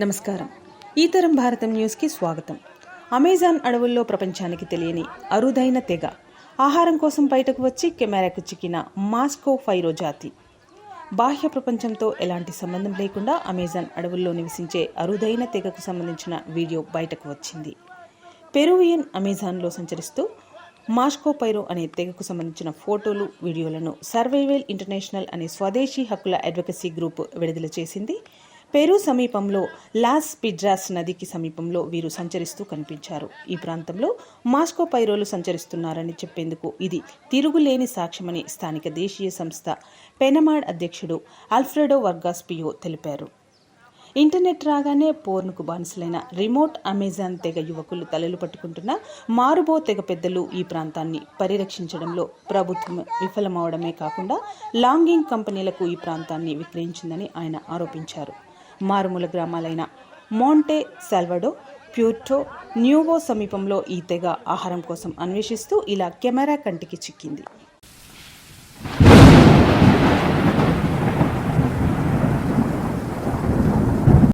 నమస్కారం. ఈ తరం భారతం న్యూస్కి స్వాగతం. అమెజాన్ అడవుల్లో ప్రపంచానికి తెలియని అరుదైన తెగ. ఆహారం కోసం బయటకు వచ్చి కెమెరాకు చిక్కిన మాస్కో ఫైరో జాతి. బాహ్య ప్రపంచంతో ఎలాంటి సంబంధం లేకుండా అమెజాన్ అడవుల్లో నివసించే అరుదైన తెగకు సంబంధించిన వీడియో బయటకు వచ్చింది. పెరువియన్ అమెజాన్లో సంచరిస్తూ మాస్కో పైరో అనే తెగకు సంబంధించిన ఫోటోలు వీడియోలను సర్వైవల్ ఇంటర్నేషనల్ అనే స్వదేశీ హక్కుల అడ్వకసీ గ్రూప్ విడుదల చేసింది. పెరు సమీపంలో లాస్ పిడ్రాస్ నదికి సమీపంలో వీరు సంచరిస్తూ కనిపించారు. ఈ ప్రాంతంలో మాస్కో పైరోలు సంచరిస్తున్నారని చెప్పేందుకు ఇది తిరుగులేని సాక్ష్యమని స్థానిక దేశీయ సంస్థ పెనమాడ్ అధ్యక్షుడు ఆల్ఫ్రెడో వర్గాస్ పియో తెలిపారు. ఇంటర్నెట్ రాగానే పోర్నుకు బానిసలైన రిమోట్ అమెజాన్ తెగ యువకులు తలలు పట్టుకుంటున్న మారుబో తెగ పెద్దలు ఈ ప్రాంతాన్ని పరిరక్షించడంలో ప్రభుత్వం విఫలమవడమే కాకుండా లాంగింగ్ కంపెనీలకు ఈ ప్రాంతాన్ని విక్రయించిందని ఆయన ఆరోపించారు. మారుమూల గ్రామాలైన మోంటే సాల్వడో ప్యూర్టో న్యూవో సమీపంలో ఈ తెగ ఆహారం కోసం అన్వేషిస్తూ ఇలా కెమెరా కంటికి చిక్కింది.